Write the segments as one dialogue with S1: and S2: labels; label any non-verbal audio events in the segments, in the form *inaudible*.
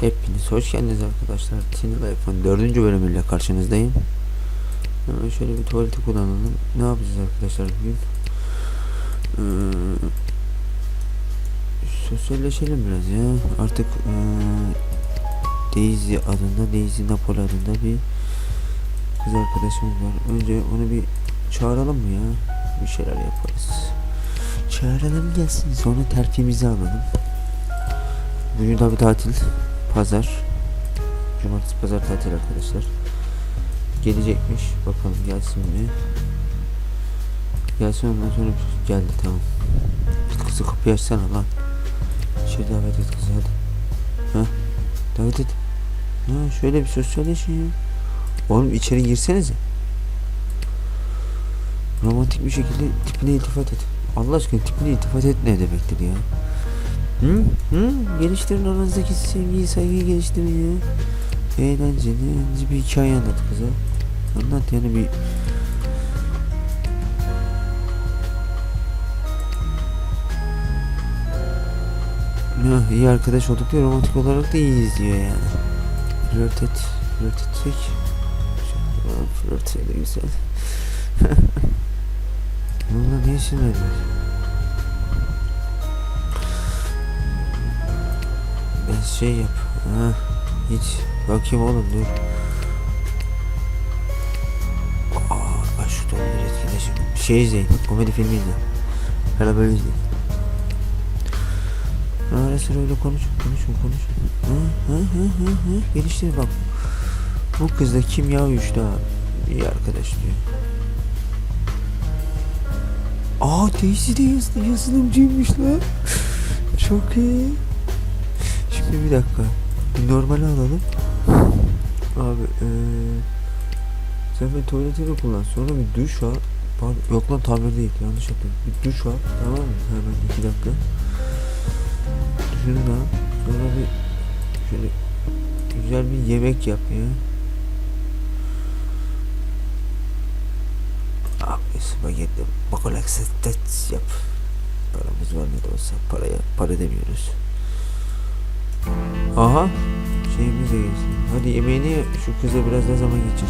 S1: Hepiniz hoş geldiniz arkadaşlar. Sinir Life'ın 4. bölümüyle karşınızdayım. Hemen şöyle bir tuvaleti kullanalım. Ne yapacağız arkadaşlar bugün? Ee, sosyalleşelim biraz ya. Artık ee, Daisy adında, Daisy Napoli adında bir kız arkadaşımız var. Önce onu bir çağıralım mı ya? Bir şeyler yaparız. Çağıralım gelsin. Sonra terfimizi alalım. Bugün tabi tatil. Pazar. Cumartesi pazar tatil arkadaşlar. Gelecekmiş. Bakalım gelsin mi? Gelsin ondan sonra geldi tamam. Git kızı kapıyı açsana lan. İçeri davet et kızı hadi. Ha? Davet et. Ha şöyle bir sosyalleşin ya. Oğlum içeri girsenize. Romantik bir şekilde tipine iltifat et. Allah aşkına tipine iltifat et ne demektir ya? Hı? Hı? Geliştirin aranızdaki sevgiyi, saygıyı geliştirin ya. Eğlenceli, eğlenceli bir hikaye anlat kıza. Anlat yani bir... Ya, iyi arkadaş olduk diye romantik olarak da iyiyiz diyor yani. Flört et, flört etsek. Flört de güzel. Valla ne işin var? Ben şey yap. Ha, hiç. Bakayım oğlum dur. Aa, aşk dolu bir etkileşim. Şey izleyin. Komedi filmi izleyin. Böyle izleyin. Ara sıra öyle konuş, konuşun, konuş. Hı hı hı hı hı. Geliştir bak. Bu kızla kimya uyuştu ha. İyi arkadaş diyor. Aa Daisy de yazdı, yazılımcıymış lan. *laughs* Çok iyi. Şimdi bir dakika. Bir normali alalım. Abi eee sen bir tuvaletini kullan. Sonra bir duş al. Pardon, yok lan tamir değil. Yanlış yaptım. Bir duş al. Tamam mı? Hemen iki dakika. Duşunu da. Sonra bir şöyle güzel bir yemek yap ya. Abi spagetti bakolaksa yap. Paramız var ne de olsa paraya para demiyoruz. Aha. Şeyimiz de geçti. Hadi yemeğini ye, şu kıza biraz daha zaman geçir.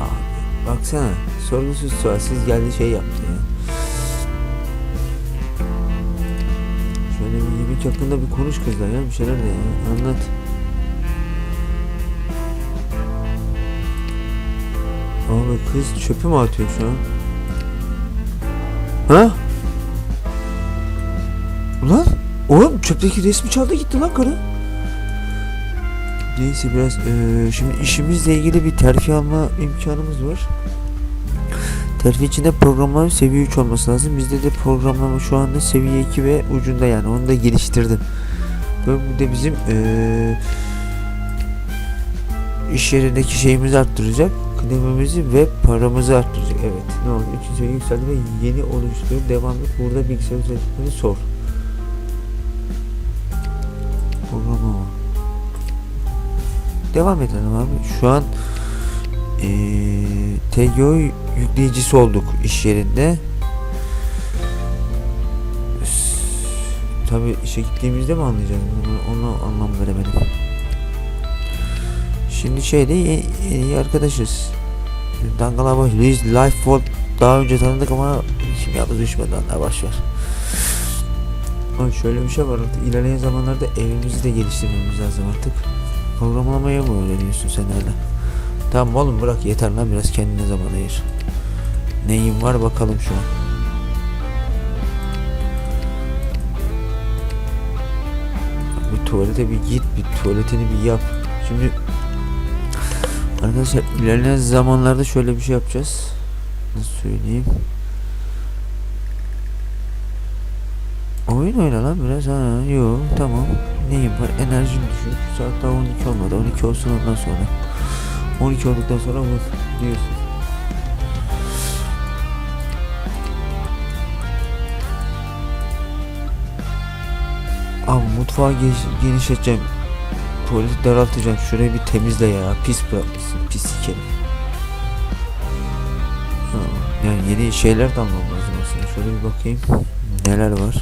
S1: Abi baksana. Sorgusuz sualsiz geldi şey yaptı ya. Şöyle bir yemek hakkında bir konuş kızla ya. Bir şeyler de ya. Anlat. Kız çöpü mü atıyor şu an? Ha? Ulan oğlum çöpteki resmi çaldı gitti lan karı. Neyse biraz eee, şimdi işimizle ilgili bir terfi alma imkanımız var. Terfi içinde programlama seviye 3 olması lazım. Bizde de programlama şu anda seviye 2 ve ucunda yani onu da geliştirdim. Ve bu da bizim eee iş yerindeki şeyimizi arttıracak. Kıdemimizi ve paramızı arttıracak. Evet. Ne oldu? Üçüncü yükseldi ve yeni oluşturuyor. Devamlı burada bilgisayar özelliklerini sor. Programa var. Devam edelim abi. Şu an eee TGO yükleyicisi olduk iş yerinde. Tabi işe gittiğimizde mi anlayacağız? Onu, onu anlam veremedim. Şimdi şeyde ye- yeni arkadaşız. Dangala baş. Biz Life Vault daha önce tanıdık ama kimyamız düşmedi onlar boş ver. Ama şöyle bir şey var artık ilerleyen zamanlarda evimizi de geliştirmemiz lazım artık. Programlamaya mı öğreniyorsun sen hala? Tamam oğlum bırak yeter lan biraz kendine zaman ayır. Neyin var bakalım şu an. Bir tuvalete bir git bir tuvaletini bir yap. Şimdi Arkadaşlar ilerleyen zamanlarda şöyle bir şey yapacağız. Nasıl söyleyeyim? Oyun oyna lan biraz ha. Yo tamam. Neyim var? Enerjim düşük. Saat daha 12 olmadı. 12 olsun ondan sonra. 12 olduktan sonra vur diyorsun. Abi mutfağı geniş, genişleteceğim. Tuvaleti daraltacağım. Şurayı bir temizle ya. Pis bırakmışsın. Pis herif. Yani yeni şeyler de almam lazım aslında. Şöyle bir bakayım. Neler var.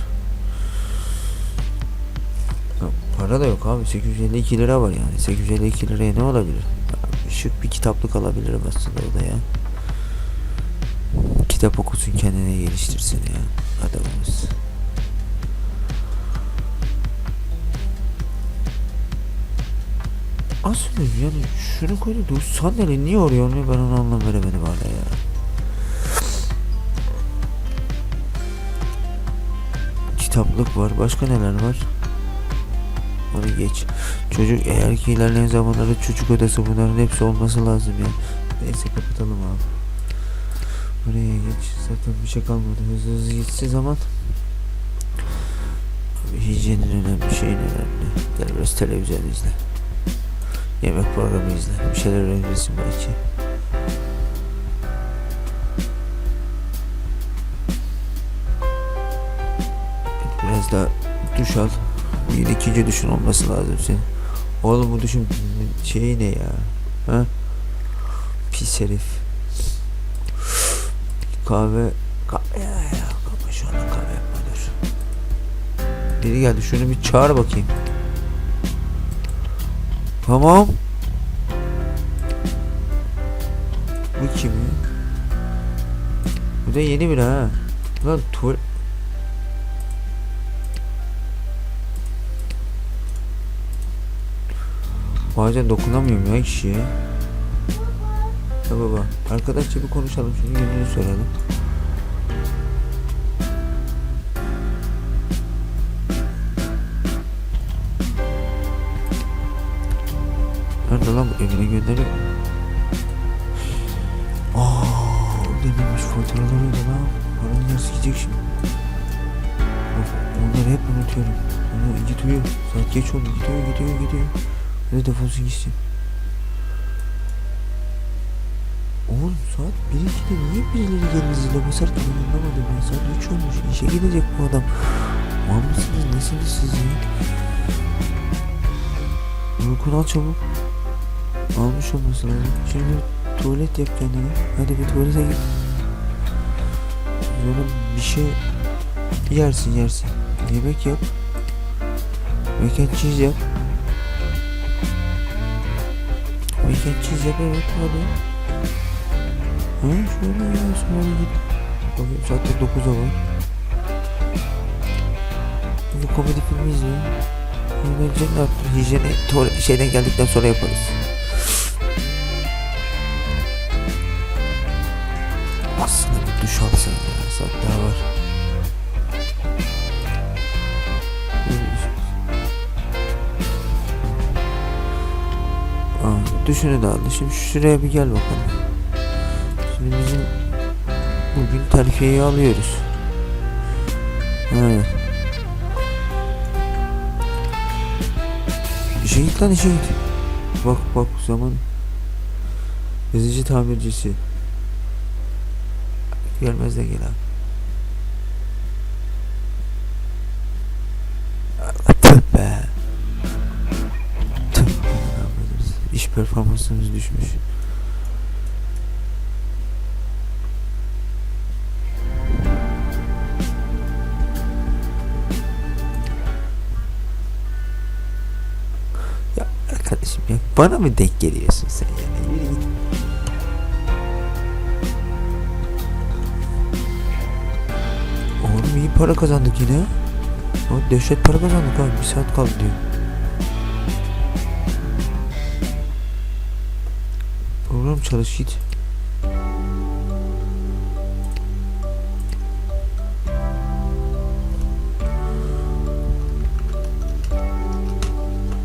S1: Ya, para da yok abi. 852 lira var yani. 852 liraya ne olabilir? Ya, şık bir kitaplık alabilirim aslında o da ya. Kitap okusun kendine geliştirsin ya. Adamımız. Aslında yani şunu koydu sandalye niye oraya olmuyor ben onu anlam veremedim hala ya. Kitaplık var. Başka neler var? Onu geç. Çocuk eğer ki ilerleyen zamanlarda çocuk odası bunların hepsi olması lazım ya. Neyse kapatalım abi. Buraya geç. Zaten bir şey kalmadı. Hızlı hızlı gitse zaman. Hijyenin önemli, şeyin önemli. Gel biraz televizyon izle. Yemek programı izle. Bir şeyler öğrenirsin belki. Biraz daha duş al. Bir ikinci duşun olması lazım senin. Oğlum bu duşun şeyi ne ya? Ha? Pis herif. Kahve kahve ya ya kahve şu anda kahve yapma dur. Biri geldi şunu bir çağır bakayım. Tamam. Bu kim? Bu da yeni biri ha. Lan tuval... Bazen dokunamıyorum ya kişiye. Ya baba, arkadaşça bir konuşalım şunu yönünü soralım. Nerede lan bu evine gönderiyor? Aaa ödememiş faturaları öde lan. Paranın yarısı gidecek şimdi. Of, onları hep unutuyorum. Git uyu. Saat geç oldu. Gidiyor gidiyor gidiyor. Hadi defolsun gitsin. Oğlum saat 1-2'de niye birileri geldi zile basar ki ben anlamadım ya. Saat 3 olmuş. İşe gidecek bu adam. Mal mısınız? Nesiniz siz ya? Uykunu al çabuk. Almış olması lazım. Şimdi tuvalet yap kendine. Hadi bir tuvalete git. Sonra bir şey yersin yersin. Yemek yap. Mac and cheese yap. Mac and cheese yap evet hadi. Ha şöyle ya sonra git. Bakayım saatte 9'a var. Bir komedi filmi. Öyle cennet yaptım. Hijyeni şeyden geldikten sonra yaparız. Aslında bir duş alsan ya. Saat daha var. Aa, düşünü de aldı. Şimdi şuraya bir gel bakalım. Şimdi bizim bugün terfiyeyi alıyoruz. Evet. İşe lan işe git. Bak bak zaman. Yazıcı tamircisi. Gelmez de gel abi. Allah tüh be. Tüh. İş performansımız düşmüş. Ya arkadaşım ya bana mı denk geliyorsun sen para kazandık yine. O dehşet para kazandık abi. Bir saat kaldı diyor. Program çalış git.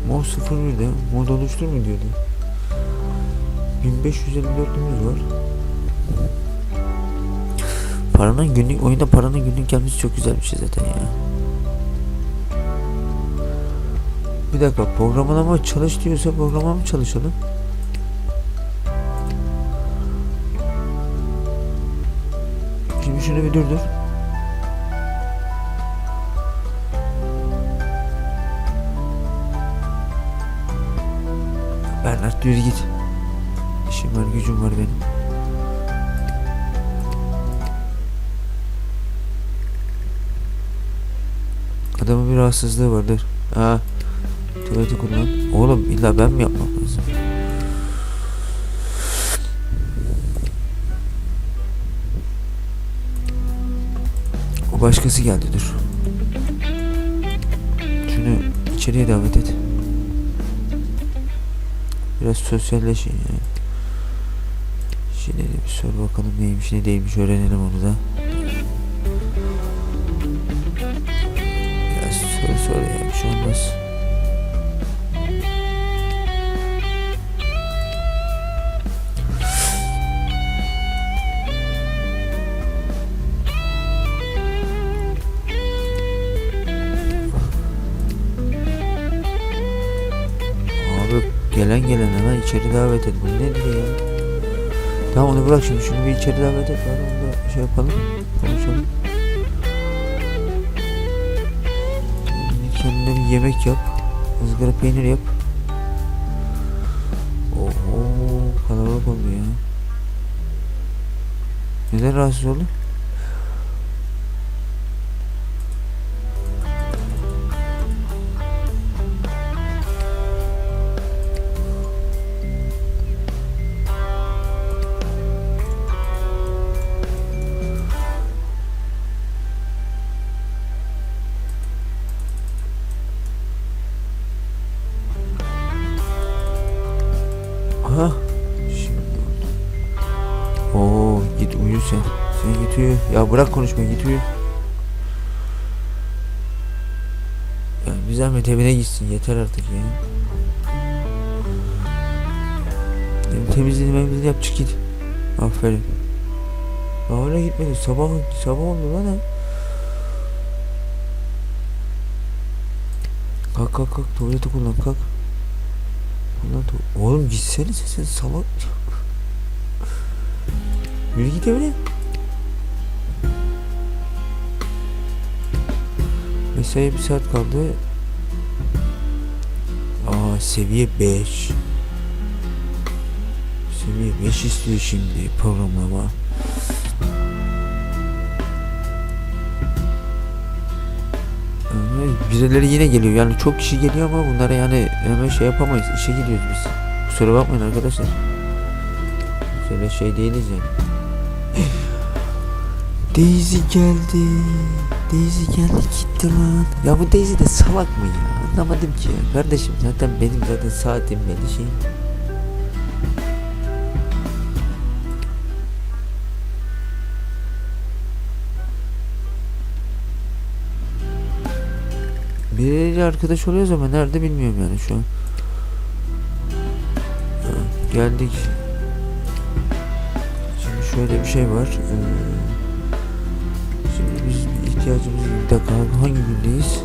S1: Mod 01'de mod oluştur mu diyordu. 1554'ümüz var. Paranın günlük oyunda paranın günlük gelmesi çok güzel bir şey zaten ya. Bir dakika programlama çalış diyorsa programa mı çalışalım? Şimdi şunu bir durdur. Bernard yürü git. İşim var gücüm var benim. Adamın bir rahatsızlığı vardır. Ha. Tuvaleti kullan. Oğlum illa ben mi yapmam lazım? O başkası geldi dur. Şunu içeriye davet et. Biraz sosyalleşin ya. Şimdi bir sor bakalım neymiş ne değilmiş öğrenelim onu da. İçeri davet et. Bu nedir ya? Tamam onu bırak şimdi. Şunu bir içeri davet et. Bari onu da şey yapalım. Konuşalım. Kendine bir yemek yap. ızgara peynir yap. Oho kalabalık oldu ya. Neden rahatsız oldu? Ya bırak konuşma git uyu. Ya bir zahmet evine gitsin yeter artık ya. Hem temizliğini memizliğini yap çık git. Aferin. Hala gitmedi. Sabah sabah oldu lan ha. Kalk kalk kalk tuvaleti kullan kalk. Kullan tu- Oğlum gitsene sen salak. Yürü git evine. Mesai bir saat kaldı. Aa seviye 5. Seviye 5 istiyor şimdi programlama. Ee, Birileri yine geliyor yani çok kişi geliyor ama bunlara yani hemen şey yapamayız işe gidiyoruz biz Kusura bakmayın arkadaşlar Şöyle şey değiliz yani Daisy geldi Daisy geldi gitti lan Ya bu Daisy de salak mı ya anlamadım ki Kardeşim zaten benim zaten saatim belli şey Biriyle arkadaş oluyoruz ama nerede bilmiyorum yani şu an. Geldik. Şimdi şöyle bir şey var. Ee, ihtiyacımız bir dakika hangi gündeyiz?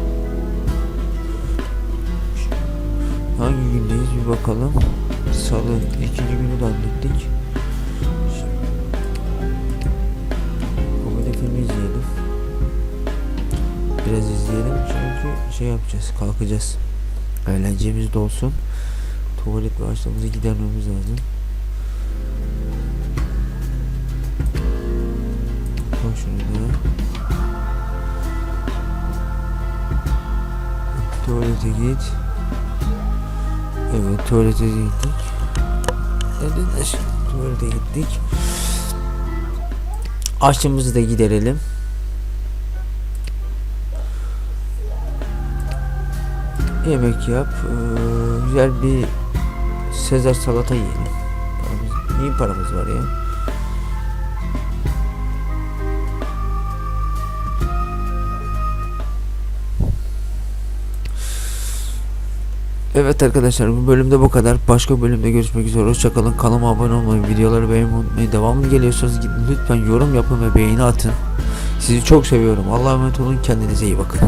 S1: Hangi gündeyiz bir bakalım. Salı ikinci günü de hallettik. Komedi filmi izleyelim. Biraz izleyelim çünkü şey yapacağız kalkacağız. Eğlencemiz de olsun. Tuvalet ve açlığımızı gidermemiz lazım. Tuvalete git. Evet tuvalete gittik. Neden aşkım tuvalete gittik. Açlığımızı da giderelim. Yemek yap. eee, güzel bir Sezar salata yiyelim. Paramız, iyi paramız var ya. Evet arkadaşlar bu bölümde bu kadar. Başka bölümde görüşmek üzere. Hoşçakalın. Kanalıma abone olmayı, videoları beğenmeyi unutmayın. Devamlı geliyorsanız lütfen yorum yapın ve beğeni atın. Sizi çok seviyorum. Allah'a emanet olun. Kendinize iyi bakın.